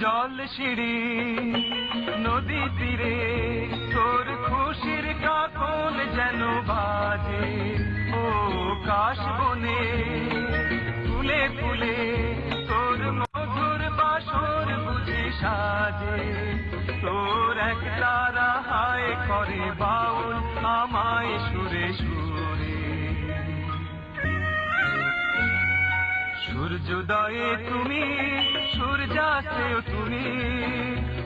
জল সিঁড়ি নদী তীরে তোর খুশির কাকন যেন বাজে। ও কাশ বনে সাজে তোর এক তারা হায় করে বাউল আমায় সুরে সুরে। সূর্যোদয়ে তুমি, সূর্যাস্তেও তুমি,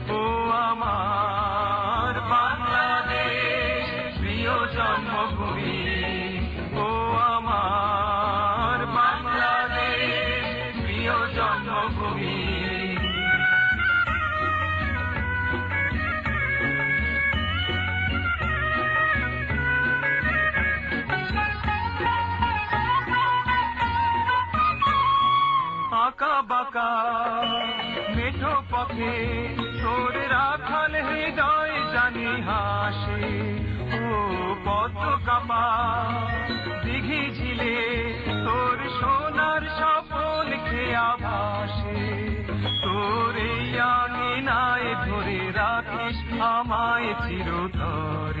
ও আমার বাংলাদেশ প্রিয় জন্মভূমি, ও আমার বাংলাদেশ প্রিয় জন্মভূমি। আঁকা বাঁকা মেঠো পথে তোর রাখাল হৃদয় জানি হাসে। ও পদ্ম কাপা দিঘি ঝিলে তোর সোনার স্বপন খেয়া ভাসে তোর এই আঙিনায় ধরে রাখিস আমায় চিরতরে।